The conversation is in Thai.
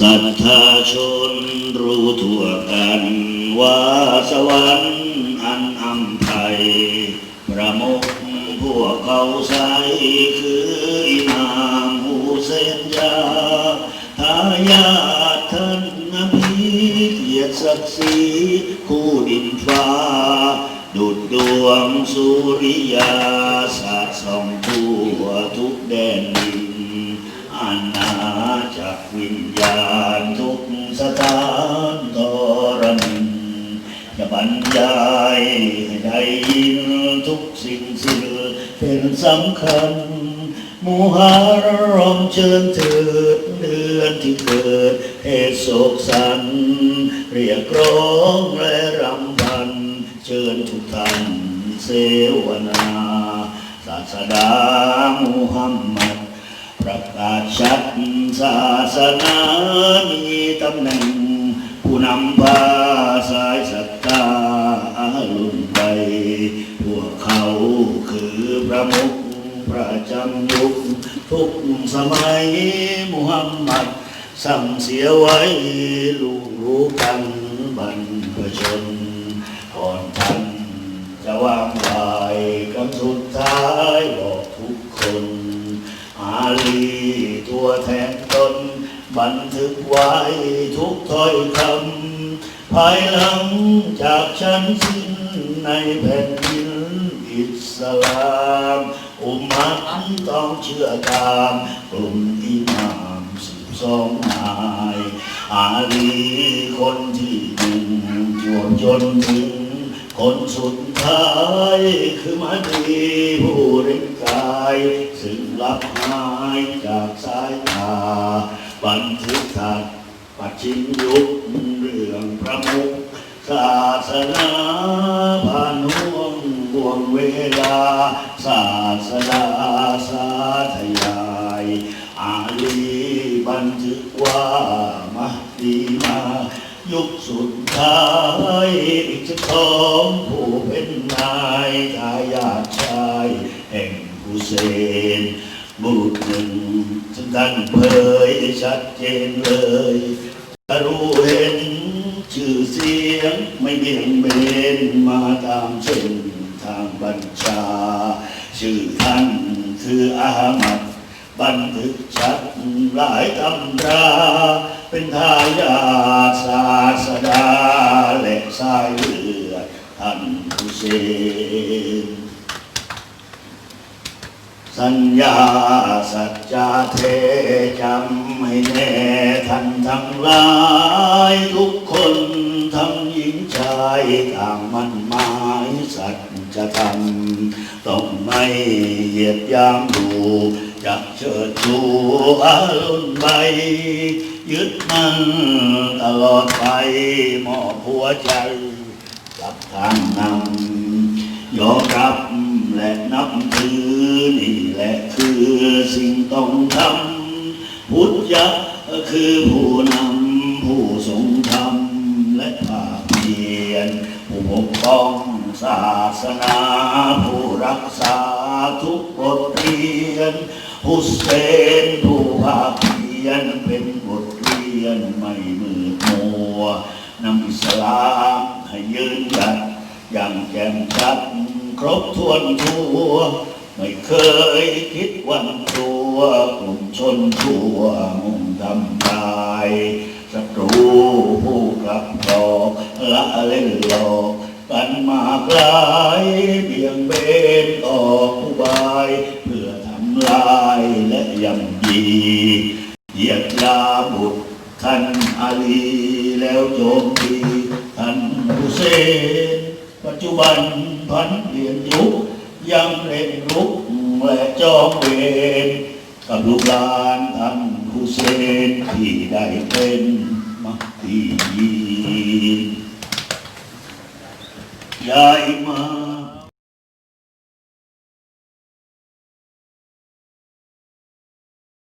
ศรัทธาชนรู้ทั่วกันว่าสวรรค์อันอำไพยประมุขพวกเขาใช้คืออิหมามฮูเซนยาทายาทท่านนบีเกียรติศักดิ์ศรีคู่ดินฟ้า ดุดดวงสุริยาสาดส่องทั่วทุกแดนดิ นอาณาจักวิญญาณทุกสถานทรมินจะบรรยายให้ได้ยินทุกสิ่งสิ่งเป็นสำคัญมุฮารอมเชิญเถิดเดือนที่เกิดเหตุโศกสัน เรียกร้องและรำพัน เชิญทุกท่านเสวนา ศาสดามุฮัมมัด ประกาศชัดศาสนามีตำแหน่ง ผู้นำพาสายศรัทธาลุ่นไป พวกเขาคือพระมุขประจำยุคทุกสมัยมุฮัมมัดสั่งเสียไว้ลูกรู้กันบรรพชน ลีตัวแทนตน บันทึกไว้ทุกถ้อยคำภายหลังจากฉันสิ้นในแผ่นดินอิสลามอุมมัดต้องเชื่อตามกลุ่มอิหมามสิบสองนายอาลีคนที่หนึ่งจวบจนถึง คนสุดท้ายคือมาดีผู้ร่งกายซึ่งลับหายจากสายตาบันทึกถัดปัจฉิมยุคเรื่องพระมุขศาสนาผ่านห่วงห่วงเวลา ศาสดาสาธยายอาลีบันทึกว่ามาดีมา ยุคสุด ท้ายอีกจะของผู้เป็นนายทายาทชายแห่งกุเซนบุตรหนึ่งซึ่งท่านเผยชัดเจนเลยรู้เห็นชื่อเสียงไม่เบี่ยงเบนมาตามเส้นทางบัญชา ชื่อท่านคืออามัดบันทึกชัดหลายตำรา เป็นทายาทศา เชนสัญญาสัจจาเทจำให้แน่ท่านทั้งหลายทุกคนทั้งหญิงชายต่างมันหมายสัจธรรมต้องไม่เหยียดยามดูจะเชิดชูอารมณ์ใบยึดมันตลอดไปมอบหัวใจ กับทางนำยอมรับและนับถือนี่แหละคือสิ่งต้องทำพุทธะคือผู้นำผู้ทรงธรรมและภาคเพียรผู้ปกป้องศาสนาผู้รักษาทุกบทเรียนผู้เซนผู้ภาคเพียรเป็นบทเรียนไม่มืดมัวนำอิสลาม ให้ยืนหยัดอย่างแจ่มชัดครบถ้วนทั่ว ไม่เคยคิดวันตัวกลุ่มชนทั่วมุ่งทำลายศัตรูผู้กลับหลอกละเล่นหลอกกันมากลายเบี่ยงเบนออกอุบาย เพื่อทำลายและยำยีเหยียดยาบุตรท่านอาลีแล้วจม ปัจจุบันพันเปลี่ยนยุคยังเร่งรุกและจองเวรกับลูกหลานท่านผู้เซนที่ได้เป็นมักดียาอิมา